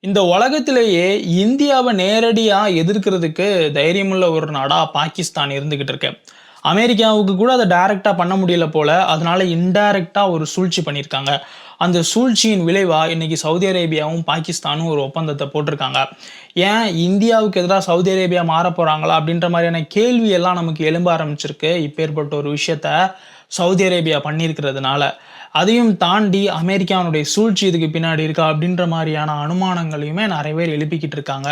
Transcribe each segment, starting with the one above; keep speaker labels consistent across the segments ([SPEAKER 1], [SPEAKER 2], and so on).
[SPEAKER 1] இந்த உலகத்திலேயே இந்தியாவை நேரடியாக எதிர்க்கிறதுக்கு தைரியமுள்ள ஒரு நாடா பாகிஸ்தான் இருந்துகிட்டு இருக்கு. அமெரிக்காவுக்கு கூட அதை டைரக்ட்டா பண்ண முடியல போல. அதனால இன்டைரக்ட்டா ஒரு சூழ்ச்சி பண்ணியிருக்காங்க. அந்த சூழ்ச்சியின் விளைவாக இன்றைக்கி சவுதி அரேபியாவும், பாகிஸ்தானும் ஒரு ஒப்பந்தத்தை போட்டிருக்காங்க. ஏன் இந்தியாவுக்கு எதிராக சவுதி அரேபியா மாறப் போகிறாங்களா அப்படின்ற மாதிரியான கேள்வியெல்லாம் நமக்கு எழும்ப ஆரம்பிச்சிருக்கு. இப்பேற்பட்ட ஒரு விஷயத்த சவுதி அரேபியா பண்ணியிருக்கிறதுனால. அதையும் தாண்டி அமெரிக்காவினுடைய சூழ்ச்சி இதுக்கு பின்னாடி இருக்கா? அப்படின்ற மாதிரியான அனுமானங்களையுமே நிறைய பேர் எழுப்பிக்கிட்டு இருக்காங்க.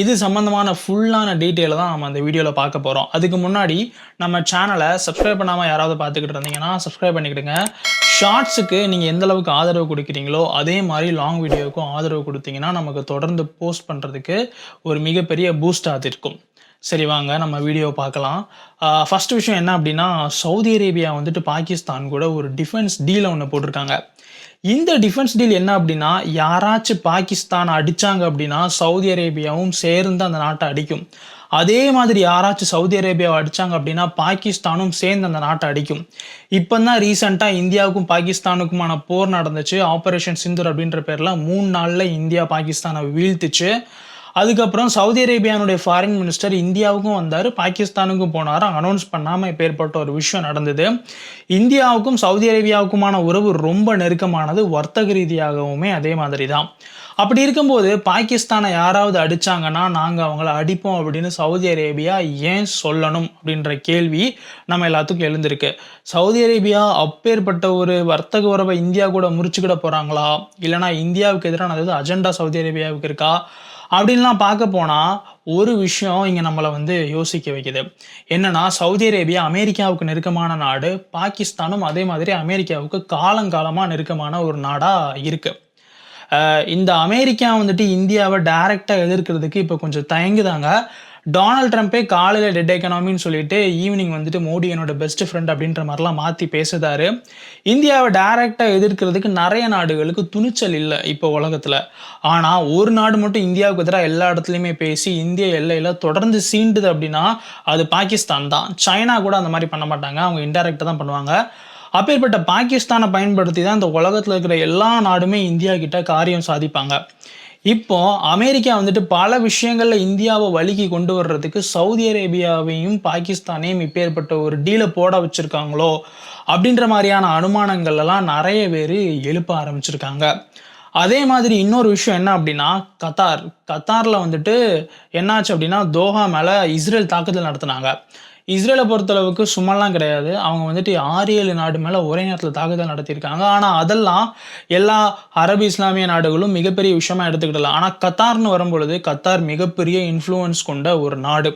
[SPEAKER 1] இது சம்பந்தமான ஃபுல்லான டீட்டெயிலை தான் நம்ம அந்த வீடியோவில் பார்க்க போகிறோம் அதுக்கு முன்னாடி நம்ம சேனலை சப்ஸ்கிரைப் பண்ணாமல் யாராவது பார்த்துக்கிட்டு இருந்தீங்கன்னா, சப்ஸ்கிரைப் பண்ணிக்கிடுங்க. ஷார்ட்ஸுக்கு நீங்கள் எந்த அளவுக்கு ஆதரவு கொடுக்குறீங்களோ அதே மாதிரி லாங் வீடியோவுக்கும் ஆதரவு கொடுத்தீங்கன்னா நமக்கு தொடர்ந்து போஸ்ட் பண்ணுறதுக்கு ஒரு மிகப்பெரிய பூஸ்ட்டா அது இருக்கும். சரி வாங்க நம்ம வீடியோ பார்க்கலாம். ஃபஸ்ட் விஷயம் என்ன அப்படின்னா, சவுதி அரேபியா வந்துட்டு பாகிஸ்தான் கூட ஒரு டிஃபென்ஸ் டீலை ஒன்று போட்டிருக்காங்க. இந்த டிஃபென்ஸ் டீல் என்ன அப்படின்னா, யாராச்சும் பாகிஸ்தான் அடிச்சாங்க அப்படின்னா, சவுதி அரேபியாவும் சேர்ந்து அந்த நாட்டை அடிக்கும். அதே மாதிரி யாராச்சும் சவுதி அரேபியாவை அடிச்சாங்க அப்படின்னா, பாகிஸ்தானும் சேர்ந்து அந்த நாட்டை அடிக்கும். இப்போ தான் ரீசெண்டாக இந்தியாவுக்கும் பாகிஸ்தானுக்குமான போர் நடந்துச்சு. ஆப்ரேஷன் சிந்தூர் அப்படின்ற பேரில் மூணு நாளில் இந்தியா பாகிஸ்தானை வீழ்த்துச்சு. அதுக்கப்புறம் சவுதி அரேபியானுடைய ஃபாரின் மினிஸ்டர் இந்தியாவுக்கும் வந்தார் பாகிஸ்தானுக்கும் போனார் அனௌன்ஸ் பண்ணாமல் இப்போ ஏற்பட்ட ஒரு விஷயம் நடந்தது. இந்தியாவுக்கும் சவுதி அரேபியாவுக்குமான உறவு ரொம்ப நெருக்கமானது. வர்த்தக ரீதியாகவுமே அதே மாதிரி தான். அப்படி இருக்கும்போது பாகிஸ்தானை யாராவது அடிச்சாங்கன்னா, நாங்கள் அவங்கள அடிப்போம் அப்படின்னு சவுதி அரேபியா ஏன் சொல்லணும்? அப்படின்ற கேள்வி நம்ம எல்லாத்துக்கும் எழுந்திருக்கு. சவுதி அரேபியா அப்பேற்பட்ட ஒரு வர்த்தக உறவை இந்தியா கூட முறிச்சுக்கிட போகிறாங்களா இல்லைனா இந்தியாவுக்கு எதிரான அதாவது அஜெண்டா சவுதி அரேபியாவுக்கு இருக்கா? அப்படின்லாம் பார்க்க போனால் ஒரு விஷயம் இங்கே நம்மளை வந்து யோசிக்க வைக்குது. என்னன்னா, சவுதி அரேபியா அமெரிக்காவுக்கு நெருக்கமான நாடு. பாகிஸ்தானும் அதே மாதிரி அமெரிக்காவுக்கு காலங்காலமாக நெருக்கமான ஒரு நாடாக இருக்கு. இந்த அமெரிக்கா வந்துட்டு இந்தியாவை டைரெக்டாக எதிர்க்கிறதுக்கு இப்போ கொஞ்சம் தயங்குதாங்க. டொனால்ட் ட்ரம்ப்பே காலையில் டெட் எக்கனாமின்னு சொல்லிட்டு, ஈவினிங் வந்துட்டு மோடி என்னோட பெஸ்ட் ஃப்ரெண்ட் அப்படின்ற மாதிரிலாம் மாற்றி பேசுதாரு. இந்தியாவை டைரக்ட்டா எதிர்க்கிறதுக்கு நிறைய நாடுகளுக்கு துணிச்சல் இல்லை இப்போ உலகத்தில் ஆனால் ஒரு நாடு மட்டும் இந்தியாவுக்கு எதிராக எல்லா இடத்துலையுமே பேசி, இந்திய எல்லையில் தொடர்ந்து சீண்டுது அப்படின்னா, அது பாகிஸ்தான் தான். சைனா கூட அந்த மாதிரி பண்ண மாட்டாங்க. அவங்க இன்டைரக்ட்டா தான் பண்ணுவாங்க. அப்பேற்பட்ட பாகிஸ்தானை பயன்படுத்தி தான் இந்த உலகத்தில் இருக்கிற எல்லா நாடுமே இந்தியா கிட்ட காரியம் சாதிப்பாங்க. இப்போ அமெரிக்கா வந்துட்டு பல விஷயங்களில் இந்தியாவை வழுக்கி கொண்டு வர்றதுக்கு சவுதி அரேபியாவையும், பாகிஸ்தானையும் இப்பேற்பட்ட ஒரு டீலை போட வச்சுருக்காங்களோ அப்படின்ற மாதிரியான அனுமானங்கள்லாம் நிறைய பேர் எழுப்ப ஆரம்பிச்சிருக்காங்க. அதே மாதிரி இன்னொரு விஷயம் என்ன அப்படின்னா, கத்தார். கத்தாரில் வந்துட்டு என்னாச்சு அப்படின்னா, தோஹா மேலே இஸ்ரேல் தாக்குதல் நடத்துனாங்க. இஸ்ரேலை பொறுத்தளவுக்கு சும்மாலாம் கிடையாது. அவங்க வந்துட்டு 6, 7 நாடு மேலே ஒரே நேரத்தில் தாக்குதல் நடத்தியிருக்காங்க. ஆனால் அதெல்லாம் எல்லா அரபு இஸ்லாமிய நாடுகளும் மிகப்பெரிய விஷயமா எடுத்துக்கிடலாம் ஆனால் கத்தார்னு வரும்பொழுது, கத்தார் மிகப்பெரிய இன்ஃப்ளூயன்ஸ் கொண்ட ஒரு நாடு.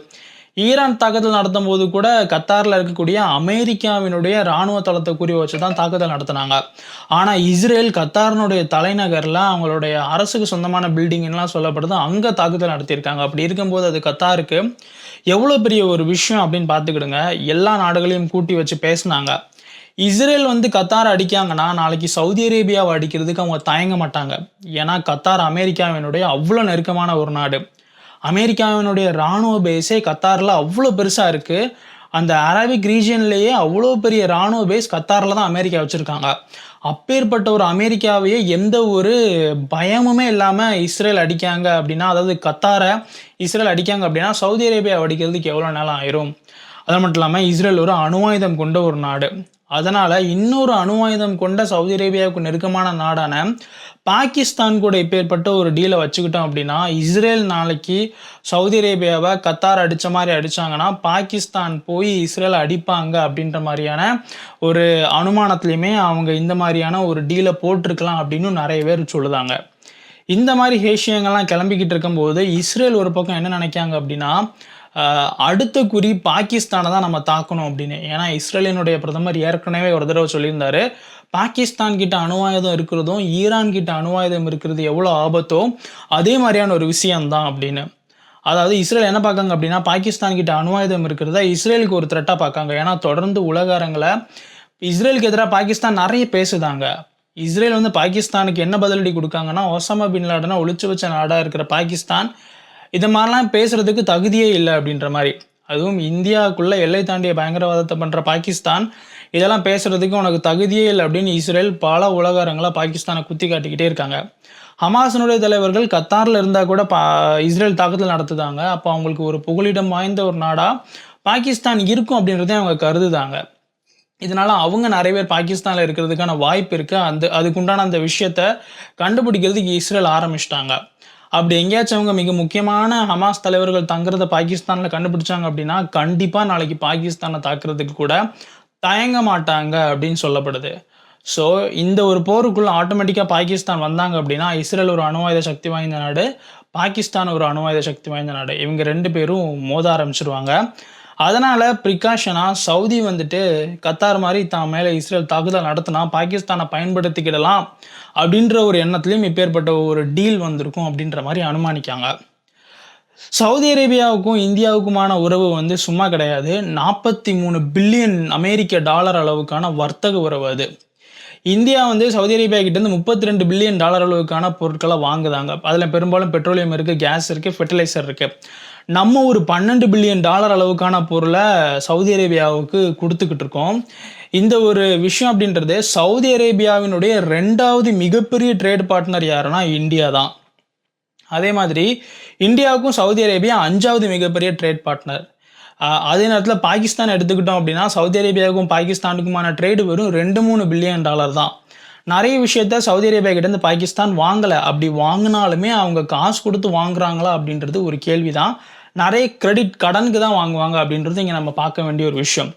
[SPEAKER 1] ஈரான் தாக்குதல் நடத்தும்போது கூட கத்தாரில் இருக்கக்கூடிய அமெரிக்காவினுடைய ராணுவ தளத்தை குறி வச்சு தான் தாக்குதல் நடத்தினாங்க ஆனால் இஸ்ரேல் கத்தாரினுடைய தலைநகரில் அவங்களுடைய அரசுக்கு சொந்தமான பில்டிங்லாம் சொல்லப்படுது. அங்கே தாக்குதல் நடத்தியிருக்காங்க. அப்படி இருக்கும்போது அது கத்தாருக்கு எவ்வளோ பெரிய ஒரு விஷயம் அப்படின்னு பார்த்துக்கிடுங்க. எல்லா நாடுகளையும் கூட்டி வச்சு பேசினாங்க இஸ்ரேல் வந்து கத்தார் அடிக்காங்கன்னா, நாளைக்கு சவுதி அரேபியாவை அடிக்கிறதுக்கு அவங்க தயங்க மாட்டாங்க. ஏன்னா, கத்தார் அமெரிக்காவினுடைய அவ்வளோ நெருக்கமான ஒரு நாடு. அமெரிக்காவினுடைய ராணுவ பேஸே கத்தாரில் அவ்வளோ பெருசாக இருக்குது அந்த அரபிக் ரீஜியன்லேயே அவ்வளோ பெரிய ராணுவ பேஸ் கத்தாரில் தான் அமெரிக்கா வச்சுருக்காங்க அப்பேற்பட்ட ஒரு அமெரிக்காவையே எந்த ஒரு பயமுமே இல்லாமல் இஸ்ரேல் அடிக்காங்க அப்படின்னா, அதாவது கத்தாரை இஸ்ரேல் அடிக்காங்க அப்படின்னா, சவுதி அரேபியா அடிக்கிறதுக்கு எவ்வளோ நேரம் ஆயிரும்? அது மட்டும் இல்லாமல் இஸ்ரேல் ஒரு அணு ஆயுதம் கொண்ட ஒரு நாடு. அதனால் இன்னொரு அணு ஆயுதம் கொண்ட சவுதி அரேபியாவுக்கு நெருக்கமான நாடான பாகிஸ்தான் கூட இப்பேற்பட்ட ஒரு டீலை வச்சுக்கிட்டோம் அப்படின்னா, இஸ்ரேல் நாளைக்கு சவுதி அரேபியாவை கத்தார் அடித்த மாதிரி அடித்தாங்கன்னா பாகிஸ்தான் போய் இஸ்ரேல் அடிப்பாங்க அப்படின்ற மாதிரியான ஒரு அனுமானத்துலேயுமே அவங்க இந்த மாதிரியான ஒரு டீலை போட்டிருக்கலாம் அப்படின்னும் நிறைய பேர் சொல்லுதாங்க. இந்த மாதிரி விஷயங்கள்லாம் கிளம்பிக்கிட்டு இருக்கும்போது, இஸ்ரேல் ஒரு பக்கம் என்ன நினைக்காங்க அப்படின்னா, அடுத்த குறி பாகிஸ்தானை தான் நம்ம தாக்கணும் அப்படின்னு. ஏன்னா, இஸ்ரேலினுடைய பிரதமர் ஏற்கனவே ஒரு தடவை சொல்லியிருந்தாரு. பாகிஸ்தான் கிட்ட அணுவாயுதம் இருக்கிறதும், ஈரான் கிட்ட அணுவாயுதம் இருக்கிறது எவ்வளோ ஆபத்தோ, அதே மாதிரியான ஒரு விஷயம்தான் அப்படின்னு. அதாவது இஸ்ரேல் என்ன பார்க்காங்க அப்படின்னா, பாகிஸ்தான் கிட்ட அணுவாயுதம் இருக்கிறத இஸ்ரேலுக்கு ஒரு த்ரெட்டாக பார்க்காங்க. ஏன்னா, தொடர்ந்து உலகாரங்களை இஸ்ரேலுக்கு எதிராக பாகிஸ்தான் நிறைய பேசுதாங்க. இஸ்ரேல் வந்து பாகிஸ்தானுக்கு என்ன பதிலடி கொடுக்காங்கன்னா ஒசாமா பின் லாடன ஒழிச்சு வச்ச நாடாக இருக்கிற பாகிஸ்தான், இது மாதிரிலாம் பேசுறதுக்கு தகுதியே இல்லை அப்படின்ற மாதிரி. அதுவும் இந்தியாக்குள்ள எல்லை தாண்டிய பயங்கரவாதத்தை பண்ணுற பாகிஸ்தான், இதெல்லாம் பேசுறதுக்கு உனக்கு தகுதியே இல்லை அப்படின்னு இஸ்ரேல் பல உலகாரங்களாக பாகிஸ்தானை குத்தி காட்டிக்கிட்டே இருக்காங்க. ஹமாஸினுடைய தலைவர்கள் கத்தாரில் இருந்தால் கூட பா இஸ்ரேல் தாக்குதல் நடத்துதாங்க. அப்போ அவங்களுக்கு ஒரு புகலிடம் வாய்ந்த ஒரு நாடாக பாகிஸ்தான் இருக்கும் அப்படின்றதே அவங்க கருதுதாங்க. இதனால் அவங்க நிறைய பேர் பாகிஸ்தானில் இருக்கிறதுக்கான வாய்ப்பு இருக்குது அந்த அதுக்குண்டான அந்த விஷயத்த கண்டுபிடிக்கிறதுக்கு இஸ்ரேல் ஆரம்பிச்சிட்டாங்க. அப்படி எங்கேயாச்சும் அவங்க மிக முக்கியமான ஹமாஸ் தலைவர்கள் தங்குறத பாகிஸ்தானில் கண்டுபிடிச்சாங்க அப்படின்னா கண்டிப்பாக நாளைக்கு பாகிஸ்தானை தாக்குறதுக்கு கூட தயங்க மாட்டாங்க அப்படின்னு சொல்லப்படுது. ஸோ இந்த ஒரு போருக்குள்ளே ஆட்டோமேட்டிக்காக பாகிஸ்தான் வந்தாங்க அப்படின்னா இஸ்ரேல் ஒரு அணுவாயுத சக்தி வாய்ந்த நாடு பாகிஸ்தான் ஒரு அணுவாயுத சக்தி வாய்ந்த நாடு. இவங்க ரெண்டு பேரும் மோத ஆரம்பிச்சிருவாங்க. அதனால் ப்ரிகாஷனாக சவுதி வந்துட்டு கத்தார் மாதிரி தான் மேலே இஸ்ரேல் தாக்குதல் நடத்தினா பாகிஸ்தானை பயன்படுத்திக்கிடலாம் அப்படின்ற ஒரு எண்ணத்துலேயும் இப்பேற்பட்ட ஒரு டீல் வந்திருக்கும் அப்படின்ற மாதிரி அனுமானிக்காங்க. சவுதி அரேபியாவுக்கும் இந்தியாவுக்குமான உறவு வந்து சும்மா கிடையாது. நாற்பத்தி மூணு பில்லியன் அமெரிக்க டாலர் அளவுக்கான வர்த்தக உறவு அது. இந்தியா வந்து சவுதி அரேபியா கிட்டேருந்து முப்பத்தி ரெண்டு பில்லியன் டாலர் அளவுக்கான பொருட்களை வாங்குதாங்க. அதில் பெரும்பாலும் பெட்ரோலியம் இருக்குது கேஸ் இருக்குது ஃபெர்டிலைசர் இருக்குது நம்ம ஒரு பன்னெண்டு பில்லியன் டாலர் அளவுக்கான பொருளை சவுதி அரேபியாவுக்கு கொடுத்துக்கிட்டு இருக்கோம். இந்த ஒரு விஷயம் அப்படின்றது சவுதி அரேபியாவினுடைய ரெண்டாவது மிகப்பெரிய ட்ரேட் பார்ட்னர் யாருன்னா இந்தியா தான். அதே மாதிரி இந்தியாவுக்கும் சவுதி அரேபியா அஞ்சாவது மிகப்பெரிய ட்ரேட் பார்ட்னர் அதே நேரத்தில் பாகிஸ்தான் எடுத்துக்கிட்டோம் அப்படின்னா சவுதி அரேபியாவுக்கும் பாகிஸ்தானுக்குமான ட்ரேடு வெறும் ரெண்டு மூணு பில்லியன் டாலர் தான். நிறைய விஷயத்த சவுதி அரேபியா கிட்டேருந்து பாகிஸ்தான் வாங்கலை. அப்படி வாங்கினாலுமே அவங்க காசு கொடுத்து வாங்குறாங்களா அப்படின்றது ஒரு கேள்வி தான் நிறைய கிரெடிட் கடனுக்கு தான் வாங்குவாங்க அப்படின்றது இங்கே நம்ம பார்க்க வேண்டிய ஒரு விஷயம்.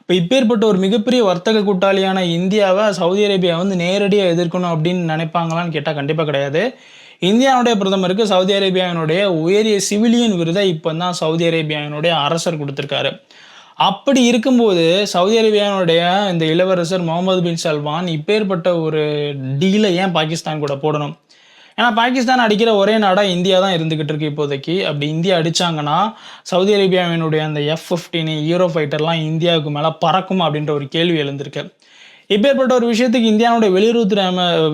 [SPEAKER 1] இப்போ இப்பேற்பட்ட ஒரு மிகப்பெரிய வர்த்தக கூட்டாளியான இந்தியாவை சவுதி அரேபியா வந்து நேரடியாக எதிர்க்கணும் அப்படின்னு நினைப்பாங்களான்னு கேட்டால் கண்டிப்பாக கிடையாது. இந்தியாவுடைய பிரதமருக்கு சவுதி அரேபியாவினுடைய உயரிய சிவிலியன் விருதை இப்போ தான் சவுதி அரேபியாவினுடைய அரசர் கொடுத்துருக்காரு. அப்படி இருக்கும்போது சவுதி அரேபியாவுடைய இந்த இளவரசர் முகமது பின் சல்மான் இப்பேற்பட்ட ஒரு டீலை ஏன் பாகிஸ்தான் கூட போடணும்? ஏன்னா பாகிஸ்தான் அடிக்கிற ஒரே நாடாக இந்தியா தான் இருந்துக்கிட்டு இருக்கு இப்போதைக்கு. அப்படி இந்தியா அடித்தாங்கன்னா சவுதி அரேபியாவினுடைய அந்த எஃப் ஃபிஃப்டீன் ஈரோ ஃபைட்டர்லாம் இந்தியாவுக்கு மேலே பறக்கும் அப்படின்ற ஒரு கேள்வி எழுந்திருக்கு. இப்பேற்பட்ட ஒரு விஷயத்துக்கு இந்தியாவுடைய வெளியுறவுத்துறை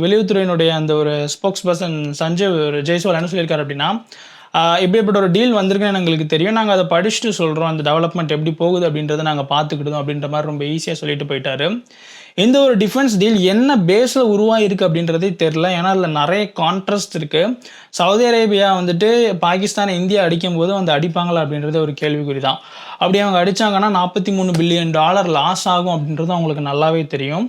[SPEAKER 1] வெளியுறவுத்துறையினுடைய அந்த ஒரு ஸ்போக்ஸ் பர்சன் சஞ்சய் ஜெய்ஸ்வால் என்ன சொல்லியிருக்காரு அப்படின்னா இப்படிப்பட்ட ஒரு டீல் வந்திருக்குன்னு எங்களுக்கு தெரியும். நாங்கள் அதை படிச்சுட்டு சொல்கிறோம் அந்த டெவலப்மெண்ட் எப்படி போகுது அப்படின்றத நாங்கள் பார்த்துக்கிட்டோம் அப்படின்ற மாதிரி ரொம்ப ஈஸியாக சொல்லிட்டு போயிட்டாரு. இந்த ஒரு டிஃபென்ஸ் டீல் என்ன பேஸில் உருவாகிருக்கு அப்படின்றதே தெரில ஏன்னா அதில் நிறைய கான்ட்ராஸ்ட் இருக்குது சவுதி அரேபியா வந்துட்டு பாகிஸ்தானை இந்தியா அடிக்கும் போது வந்து அடிப்பாங்களா அப்படின்றது ஒரு கேள்விக்குறி தான் அப்படி அவங்க அடித்தாங்கன்னா நாற்பத்தி மூணு பில்லியன் டாலர் லாஸ் ஆகும் அப்படின்றது அவங்களுக்கு நல்லாவே தெரியும்.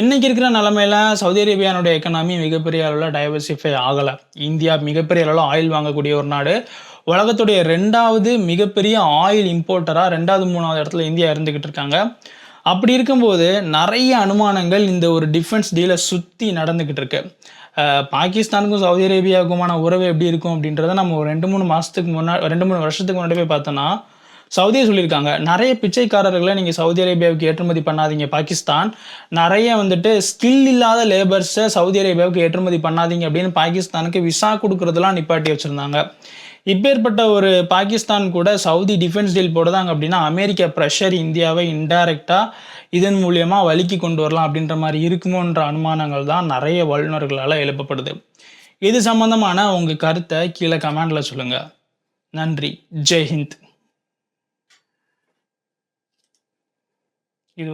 [SPEAKER 1] இன்றைக்கி இருக்கிற நிலமையில சவுதி அரேபியானுடைய எக்கனாமி மிகப்பெரிய அளவில் டைவர்சிஃபை ஆகலை. இந்தியா மிகப்பெரிய அளவில் ஆயில் வாங்கக்கூடிய ஒரு நாடு. உலகத்துடைய ரெண்டாவது மிகப்பெரிய ஆயில் இம்போர்ட்டராக ரெண்டாவது மூணாவது இடத்துல இந்தியா இருந்துக்கிட்டு இருக்காங்க. அப்படி இருக்கும்போது நிறைய அனுமானங்கள் இந்த ஒரு டிஃபென்ஸ் டீலை சுற்றி நடந்துக்கிட்டு இருக்கு. பாகிஸ்தானுக்கும் சவுதி அரேபியாவுக்குமான உறவு எப்படி இருக்கும் அப்படின்றத நம்ம ஒரு ரெண்டு மூணு மாதத்துக்கு முன்னாடி ரெண்டு மூணு வருஷத்துக்கு முன்னாடி போய் பார்த்தோன்னா சவுதியை சொல்லியிருக்காங்க. நிறைய பிச்சைக்காரர்களை நீங்கள் சவுதி அரேபியாவுக்கு ஏற்றுமதி பண்ணாதீங்க பாகிஸ்தான். நிறைய வந்துட்டு ஸ்கில் இல்லாத லேபர்ஸை சவுதி அரேபியாவுக்கு ஏற்றுமதி பண்ணாதீங்க அப்படின்னு பாகிஸ்தானுக்கு விசா கொடுக்குறதெல்லாம் நிப்பாட்டி வச்சுருந்தாங்க. இப்பேற்பட்ட ஒரு பாகிஸ்தான் கூட சவுதி டிஃபென்ஸ் டீல் போடுதாங்க அப்படின்னா அமெரிக்க ப்ரெஷர் இந்தியாவை இன்டைரக்டாக இதன் மூலியமாக வலிக்கு கொண்டு வரலாம் அப்படின்ற மாதிரி இருக்குமோன்ற அனுமானங்கள் தான் நிறைய வல்லுநர்களால் எழுப்பப்படுது. இது சம்மந்தமான உங்கள் கருத்தை கீழே கமெண்டில் சொல்லுங்கள் நன்றி. ஜெய்ஹிந்த்